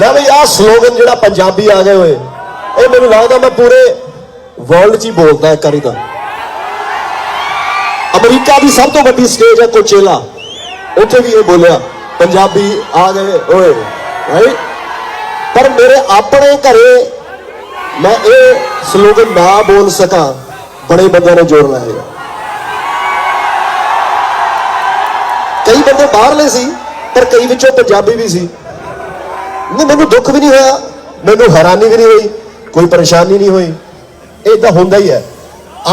ਮੈਂ ਬਈ ਆਹ ਸਲੋਗਨ ਜਿਹੜਾ ਪੰਜਾਬੀ ਆ ਗਏ ਹੋਏ। ਇਹ ਮੈਨੂੰ ਲੱਗਦਾ ਮੈਂ ਪੂਰੇ ਵਰਲਡ 'ਚ ਹੀ ਬੋਲਦਾ ਇੱਕ ਵਾਰੀ ਤਾਂ। ਅਮਰੀਕਾ ਦੀ ਸਭ ਤੋਂ ਵੱਡੀ ਸਟੇਜ ਹੈ ਕੋਚੇਲਾ। ਉੱਥੇ ਵੀ ਇਹ ਬੋਲਿਆ, ਪੰਜਾਬੀ ਆ ਗਏ ਓਏ ਰਾਈਟ ਪਰ ਮੇਰੇ ਆਪਣੇ ਘਰੇ ਮੈਂ ਇਹ ਸਲੋਗਨ ਨਾ ਬੋਲ ਸਕਾਂ, ਬੜੇ ਬੰਦਿਆਂ ਨੇ ਜ਼ੋਰ ਲਾਇਆ। ਕਈ ਬੰਦੇ ਬਾਹਰਲੇ ਸੀ, ਪਰ ਕਈ ਵਿੱਚੋਂ ਪੰਜਾਬੀ ਵੀ ਸੀ। ਨਹੀਂ, ਮੈਨੂੰ ਦੁੱਖ ਵੀ ਨਹੀਂ ਹੋਇਆ, ਮੈਨੂੰ ਹੈਰਾਨੀ ਵੀ ਨਹੀਂ ਹੋਈ, ਕੋਈ ਪਰੇਸ਼ਾਨੀ ਨਹੀਂ ਹੋਈ। ਇਹ ਤਾਂ ਹੁੰਦਾ ਹੀ ਹੈ।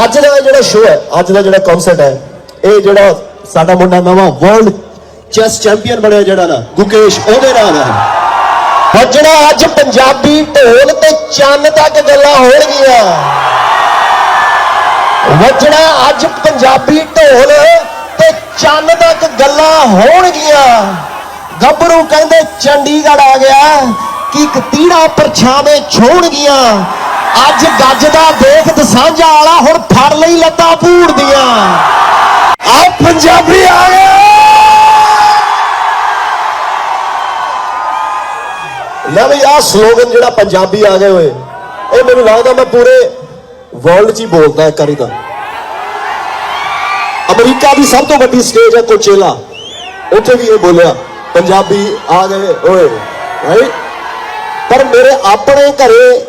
ਅੱਜ ਦਾ ਜਿਹੜਾ ਸ਼ੋਅ ਹੈ, ਅੱਜ ਦਾ ਜਿਹੜਾ ਕਨਸਰਟ ਹੈ, ਇਹ ਜਿਹੜਾ ਸਾਡਾ ਮੁੰਡਾ ਨਵਾਂ ਵਰਲਡ ਚੈਸ ਚੈਂਪੀਅਨ ਬਣਿਆ ਜਿਹੜਾ ਨਾ, ਗੁਕੇਸ਼, ਉਹਦੇ ਨਾਲ ਹੈ। ਵੱਜਣਾ ਅੱਜ ਪੰਜਾਬੀ ਢੋਲ ਤੇ ਚੰਨ ਤੱਕ ਗੱਲਾਂ ਹੋਣਗੀਆਂ ਵੱਜਣਾ ਅੱਜ ਪੰਜਾਬੀ ਢੋਲ ਤੇ ਚੰਨ ਤੱਕ ਗੱਲਾਂ ਹੋਣਗੀਆਂ ਗੱਭਰੂ ਕਹਿੰਦੇ ਚੰਡੀਗੜ੍ਹ ਆ ਗਿਆ ਕਿ ਇੱਕ ਤੀੜਾ ਪਰਛਾਵੇਂ ਛੋਣਗੀਆਂ ਅੱਜ ਗੱਜਦਾ ਦੇਖ ਦਸਾਂਝਾ ਵਾਲਾ ਹੁਣ ਫੜ ਲਈ ਲੱਤਾਂ ਪੂੜਦੀਆਂ ਆ ਪੰਜਾਬੀ ਆ ਗਏ। ਲੈ ਬਈ ਆਹ ਸਲੋਗਨ ਜਿਹੜਾ ਪੰਜਾਬੀ ਆ ਗਏ ਹੋਏ, ਇਹ ਮੈਨੂੰ ਲੱਗਦਾ ਮੈਂ ਪੂਰੇ ਵਰਲਡ 'ਚ ਹੀ ਬੋਲਦਾ ਇੱਕ ਵਾਰੀ ਤਾਂ। ਅਮਰੀਕਾ ਦੀ ਸਭ ਤੋਂ ਵੱਡੀ ਸਟੇਜ ਹੈ ਕੋਚੇਲਾ। ਉੱਥੇ ਵੀ ਇਹ ਬੋਲਿਆ। ਪੰਜਾਬੀ ਆ ਗਏ ਓਏ ਰਾਈਟ ਪਰ ਮੇਰੇ ਆਪਣੇ ਘਰੇ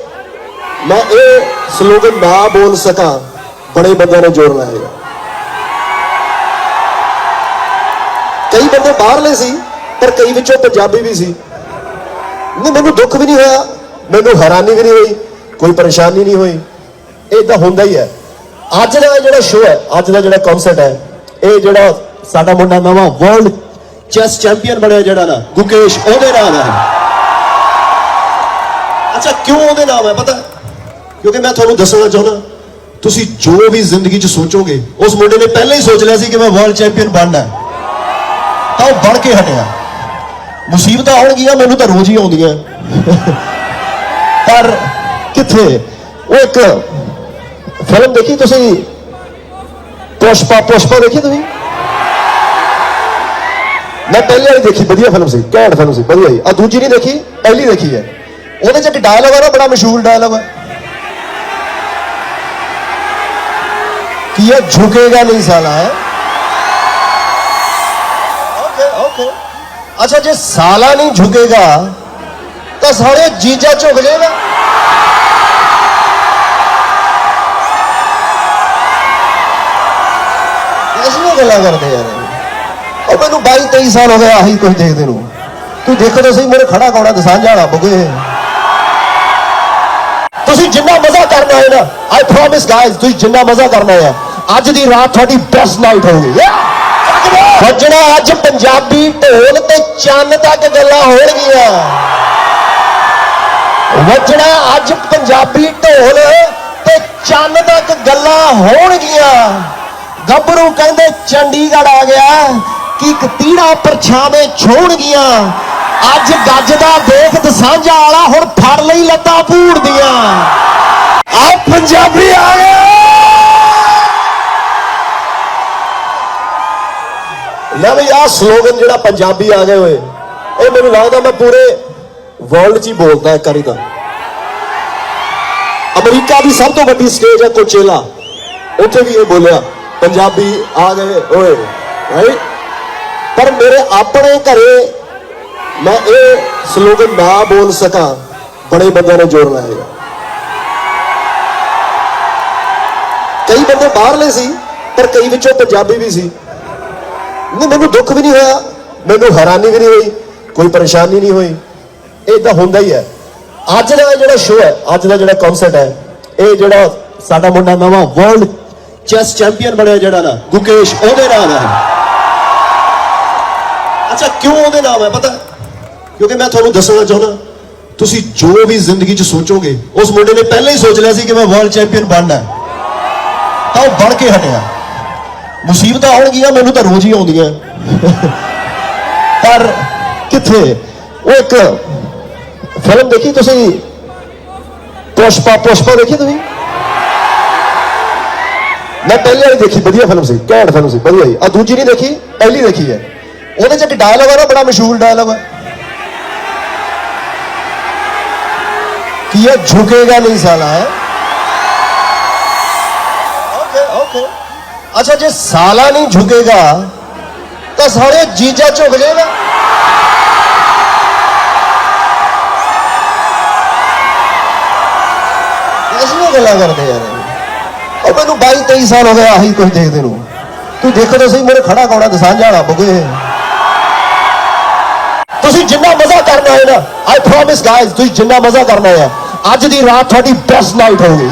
ਮੈਂ ਇਹ ਸਲੋਗਨ ਨਾ ਬੋਲ ਸਕਾਂ, ਬੜੇ ਬੰਦਿਆਂ ਨੇ ਜ਼ੋਰ ਲਾਇਆ। ਕਈ ਬੰਦੇ ਬਾਹਰਲੇ ਸੀ, ਪਰ ਕਈ ਵਿੱਚੋਂ ਪੰਜਾਬੀ ਵੀ ਸੀ। ਨਹੀਂ, ਮੈਨੂੰ ਦੁੱਖ ਵੀ ਨਹੀਂ ਹੋਇਆ, ਮੈਨੂੰ ਹੈਰਾਨੀ ਵੀ ਨਹੀਂ ਹੋਈ, ਕੋਈ ਪਰੇਸ਼ਾਨੀ ਨਹੀਂ ਹੋਈ। ਇਹ ਤਾਂ ਹੁੰਦਾ ਹੀ ਹੈ। ਅੱਜ ਦਾ ਜਿਹੜਾ ਸ਼ੋਅ ਹੈ, ਅੱਜ ਦਾ ਜਿਹੜਾ ਕਨਸਰਟ ਹੈ, ਇਹ ਜਿਹੜਾ ਸਾਡਾ ਮੁੰਡਾ ਨਵਾਂ ਵਰਲਡ ਚੈਸ ਚੈਂਪੀਅਨ ਬਣਿਆ ਜਿਹੜਾ ਨਾ, ਗੁਕੇਸ਼, ਉਹਦੇ ਨਾਲ ਹੈ। ਅੱਛਾ, ਕਿਉਂ ਉਹਦੇ ਨਾਮ ਹੈ, ਪਤਾ? ਕਿਉਂਕਿ ਮੈਂ ਤੁਹਾਨੂੰ ਦੱਸਣਾ ਚਾਹੁੰਦਾ, ਤੁਸੀਂ ਜੋ ਵੀ ਜ਼ਿੰਦਗੀ 'ਚ ਸੋਚੋਗੇ, ਉਸ ਮੁੰਡੇ ਨੇ ਪਹਿਲਾਂ ਹੀ ਸੋਚ ਲਿਆ ਸੀ ਕਿ ਮੈਂ ਵਰਲਡ ਚੈਂਪੀਅਨ ਬਣਨਾ ਹੈ। ਤਾਂ ਉਹ ਬਣ ਕੇ ਹਟਿਆ। ਮੁਸੀਬਤਾਂ ਆਉਣਗੀਆਂ, ਮੈਨੂੰ ਤਾਂ ਰੋਜ਼ ਹੀ ਆਉਂਦੀਆਂ। ਪਰ ਕਿੱਥੇ? ਉਹ ਇੱਕ ਫਿਲਮ ਦੇਖੀ ਤੁਸੀਂ? ਪੁਸ਼ਪਾ ਪੁਸ਼ਪਾ ਦੇਖੀ ਤੁਸੀਂ? ਮੈਂ ਪਹਿਲੀ ਵਾਲੀ ਦੇਖੀ, ਵਧੀਆ ਫਿਲਮ ਸੀ, ਘੈਂਟ ਫਿਲਮ ਸੀ, ਵਧੀਆ ਹੀ ਆ ਦੂਜੀ ਨਹੀਂ ਦੇਖੀ, ਪਹਿਲੀ ਦੇਖੀ ਹੈ। ਉਹਦੇ ਚ ਇੱਕ ਡਾਇਲੌਗ ਹੈ ਨਾ, ਬੜਾ ਮਸ਼ਹੂਰ ਡਾਇਲੌਗ ਹੈ ਕਿ ਇਹ ਝੁਕੇਗਾ ਨਹੀਂ ਸਾਲਾ, ਹੈ? Okay okay. ਅੱਛਾ, ਜੇ ਸਾਲਾ ਨਹੀਂ ਝੁਕੇਗਾ, ਤਾਂ ਸਾਰੇ ਜੀਜਾ ਝੁਕ ਜਾਏਗਾ। ਅਸੀਂ ਗੱਲਾਂ ਕਰਦੇ ਯਾਰ। ਉਹ ਮੈਨੂੰ 22 23 ਸਾਲ ਹੋ ਗਏ ਆਹੀ ਕੁਝ ਦੇਖਦੇ ਨੂੰ। ਤੂੰ ਦੇਖੋ ਤਾਂ ਸਹੀ ਮੇਰੇ ਖੜਾ ਕੌੜਾ ਦਸਾਂਝਾ ਵਾਲਾ ਬੁਗੇ। ਤੁਸੀਂ ਜਿੰਨਾ ਮਜ਼ਾ ਕਰਨਾ ਹੈ ਨਾ ਆਈ ਪ੍ਰੋਮਿਸ ਗਾਇਜ਼ ਤੁਸੀਂ ਜਿੰਨਾ ਮਜ਼ਾ ਕਰਨਾ ਹੈ ਅੱਜ ਦੀ ਰਾਤ ਤੁਹਾਡੀ ਬੈਸਟ ਨਾਈਟ ਹੋਊਗੀ। ਵੱਜਣਾ ਅੱਜ ਪੰਜਾਬੀ ਢੋਲ ਤੇ ਚੰਨ ਤੱਕ ਗੱਲਾਂ ਹੋਣਗੀਆਂ। ਵੱਜਣਾ ਅੱਜ ਪੰਜਾਬੀ ਢੋਲ ਤੇ ਚੰਨ ਤੱਕ ਗੱਲਾਂ ਹੋਣਗੀਆਂ। ਗੱਭਰੂ ਕਹਿੰਦੇ ਚੰਡੀਗੜ੍ਹ ਆ ਗਿਆ। ਕਿ ਇੱਕ ਤੀੜਾ ਪਰਛਾਵੇਂ ਛੋਣਗੀਆਂ ਅੱਜ ਗੱਜਦਾ ਦੇਖ ਦਸਾਂਝਾ ਵਾਲਾ ਹੁਣ ਫੜ ਲਈ ਲੱਤਾਂ ਪੂੜਦੀਆਂ ਆ ਪੰਜਾਬੀ ਆ ਗਏ। ਲੈ ਬਈ, ਆਹ ਸਲੋਗਨ ਜਿਹੜਾ ਪੰਜਾਬੀ ਆ ਗਏ ਹੋਏ ਇਹ ਮੈਨੂੰ ਲੱਗਦਾ ਮੈਂ ਪੂਰੇ ਵਰਲਡ 'ਚ ਹੀ ਬੋਲਦਾ ਇੱਕ ਵਾਰੀ ਤਾਂ। ਅਮਰੀਕਾ ਦੀ ਸਭ ਤੋਂ ਵੱਡੀ ਸਟੇਜ ਹੈ ਕੋਚੇਲਾ। ਉੱਥੇ ਵੀ ਇਹ ਬੋਲਿਆ, ਪੰਜਾਬੀ ਆ ਗਏ ਓਏ ਰਾਈਟ ਪਰ ਮੇਰੇ ਆਪਣੇ ਘਰੇ ਮੈਂ ਇਹ ਸਲੋਗਨ ਨਾ ਬੋਲ ਸਕਾਂ, ਬੜੇ ਬੰਦਿਆਂ ਨੇ ਜ਼ੋਰ ਲਾਇਆ। ਕਈ ਬੰਦੇ ਬਾਹਰਲੇ ਸੀ, ਪਰ ਕਈ ਵਿੱਚੋਂ ਪੰਜਾਬੀ ਵੀ ਸੀ। ਨਹੀਂ, ਮੈਨੂੰ ਦੁੱਖ ਵੀ ਨਹੀਂ ਹੋਇਆ, ਮੈਨੂੰ ਹੈਰਾਨੀ ਵੀ ਨਹੀਂ ਹੋਈ, ਕੋਈ ਪਰੇਸ਼ਾਨੀ ਨਹੀਂ ਹੋਈ। ਇਹ ਤਾਂ ਹੁੰਦਾ ਹੀ ਹੈ। ਅੱਜ ਦਾ ਜਿਹੜਾ ਸ਼ੋਅ ਹੈ, ਅੱਜ ਦਾ ਜਿਹੜਾ ਕਨਸਰਟ ਹੈ, ਇਹ ਜਿਹੜਾ ਸਾਡਾ ਮੁੰਡਾ ਨਵਾਂ ਵਰਲਡ ਚੈਸ ਚੈਂਪੀਅਨ ਬਣਿਆ ਜਿਹੜਾ ਨਾ, ਗੁਕੇਸ਼, ਉਹਦੇ ਨਾਲ ਹੈ। ਅੱਛਾ, ਕਿਉਂ ਉਹਦੇ ਨਾਮ ਹੈ ਪਤਾ? ਕਿਉਂਕਿ ਮੈਂ ਤੁਹਾਨੂੰ ਦੱਸਣਾ ਚਾਹੁੰਦਾ, ਤੁਸੀਂ ਜੋ ਵੀ ਜ਼ਿੰਦਗੀ 'ਚ ਸੋਚੋਗੇ, ਉਸ ਮੁੰਡੇ ਨੇ ਪਹਿਲਾਂ ਹੀ ਸੋਚ ਲਿਆ ਸੀ ਕਿ ਮੈਂ ਵਰਲਡ ਚੈਂਪੀਅਨ ਬਣਨਾ ਹੈ। ਤਾਂ ਉਹ ਬਣ ਕੇ ਹਟਿਆ। ਮੁਸੀਬਤਾਂ ਆਉਣਗੀਆਂ, ਮੈਨੂੰ ਤਾਂ ਰੋਜ਼ ਹੀ ਆਉਂਦੀਆਂ। ਪਰ ਕਿੱਥੇ? ਉਹ ਇੱਕ ਫਿਲਮ ਦੇਖੀ ਤੁਸੀਂ? ਪੁਸ਼ਪਾ ਪੁਸ਼ਪਾ ਦੇਖੀ ਤੁਸੀਂ? ਮੈਂ ਪਹਿਲੀ ਵਾਲੀ ਦੇਖੀ, ਵਧੀਆ ਫਿਲਮ ਸੀ, ਘੈਂਟ ਫਿਲਮ ਸੀ, ਵਧੀਆ ਹੀ ਆ ਦੂਜੀ ਨਹੀਂ ਦੇਖੀ, ਪਹਿਲੀ ਦੇਖੀ ਹੈ। ਉਹਦੇ ਚ ਇੱਕ ਡਾਇਲੌਗ ਹੈ ਨਾ, ਬੜਾ ਮਸ਼ਹੂਰ ਡਾਇਲੌਗ ਹੈ ਕੀ ਹੈ ਝੁਕੇਗਾ ਨਹੀਂ ਸਾਲਾ ਓਕੇ ਓਕੇ ਅੱਛਾ, ਜੇ ਸਾਲਾ ਨਹੀਂ ਝੁਕੇਗਾ, ਤਾਂ ਸਾਰੇ ਜੀਜਾ ਝੁਕ ਜਾਏਗਾ। ਐਸੀਆਂ ਗੱਲਾਂ ਕਰਦੇ ਯਾਰ। ਉਹ ਮੈਨੂੰ 22 23 ਸਾਲ ਹੋ ਗਏ, ਆਹੀ ਕੁਝ ਦੇਖਦੇ ਨੂੰ। ਤੂੰ ਦੇਖੋ ਤਾਂ ਸਹੀ, ਮੇਰੇ ਖੜਾ ਕੌਣਾ ਦਸਾਂ ਜਾਣਾ ਬੁਗੇ ਜਿੰਨਾ ਮਜ਼ਾ ਕਰਨਾ ਹੈ ਨਾ ਆਈ ਪ੍ਰੋਮਿਸ ਗਾਇਜ਼ ਤੁਸੀਂ ਜਿੰਨਾ ਮਜ਼ਾ ਕਰਨਾ ਹੈ ਅੱਜ ਦੀ ਰਾਤ ਤੁਹਾਡੀ ਬੈਸਟ ਨਾਈਟ ਹੋਊਗੀ